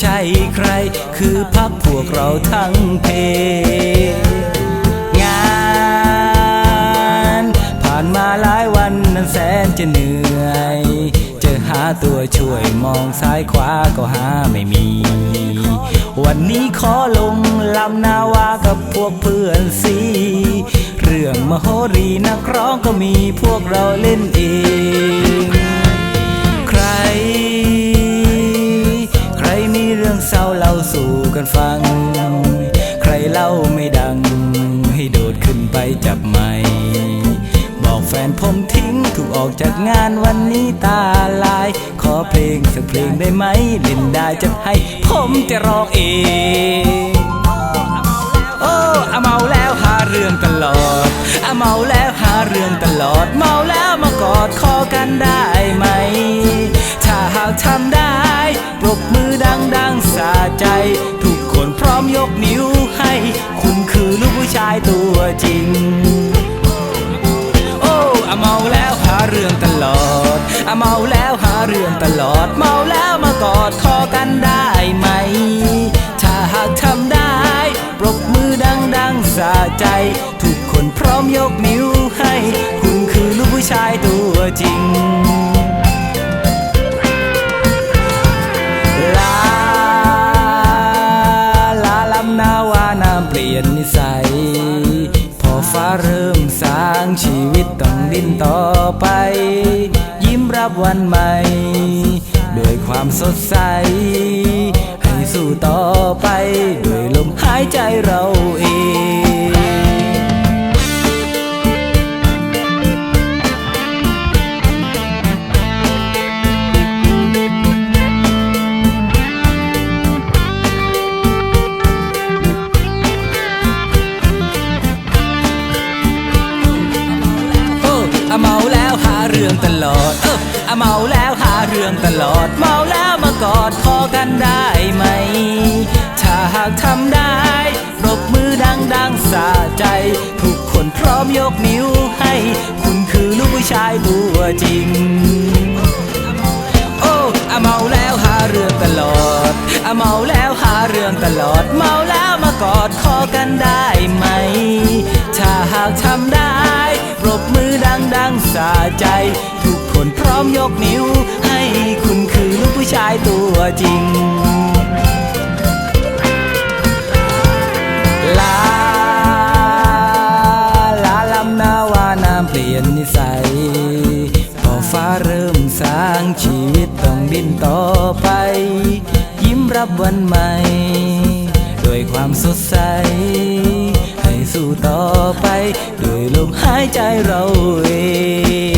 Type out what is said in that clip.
ใช่ใคร คือพักพวกเราทั้งเพงาน ผ่านมาหลายวันนั้นแสนจะเหนื่อย จะหาตัวช่วยมองซ้ายขวาก็หาไม่มี วันนี้ขอลงลำนาวากับพวกเพื่อนสีเรื่องมโหรีนักร้องก็มีพวกเราเล่นเอง ออกจากงานวันนี้ตาลาย ขอเพลงสักเพลงได้ไหม เล่นได้จะให้ ผมจะร้องเอง โอ้อะเมาแล้วหาเรื่องตลอดอะเมาแล้วหาเรื่องตลอด เมาแล้วมากอดคอกันได้ไหม ถ้าหากทำได้ ปรบมือดังๆสาใจ ทุกคนพร้อมยกนิ้วให้ คุณคือลูกผู้ชายตัวจริง แล้วหาเรื่องตลอด เมาแล้วมากอดคอกันได้ไหม ถ้าหากทำได้ ปรบมือดังๆสาใจ ทุกคนพร้อมยกนิ้วให้ คุณคือลูกผู้ชายตัวจริงลาลาลำนาวาน้ำเปลี่ยนนิสัย พอฟ้าเริ่มสร้างชีวิตต้องดิ้นต่อไป รับวันใหม่ ด้วยความสดใส ให้สู้ต่อไปด้วยลมหายใจเราเองเอออะเมาแล้วหาเรื่องตลอด เอะเมาแล้วหาเรื่องตลอด เมาแล้วมากอดคอกันได้ไหม ถ้าหากทำได้ปรบมือดังๆสาใจ ทุกคนพร้อมยกนิ้วให้ คุณคือลูกผู้ชายตัวจริง โอ้อะเมาแล้วหาเรื่องตลอดอะเมาแล้วหาเรื่องตลอด เมาแล้วมากอดคอกันได้ไหม ถ้าหากทำได้ปรบมือดังๆสาใจทุก อมยกนิ้ว ให้คุณคือลูกผู้ชายตัวจริง ลา ลาลำนาวาน้ำเปลี่ยนนิสัย พอฟ้าเริ่มสร้างชีวิตต้องดิ้นต่อไป ยิ้มรับวันใหม่ด้วยความสดใส ให้สู้ต่อไป ด้วยลมหายใจเราเอง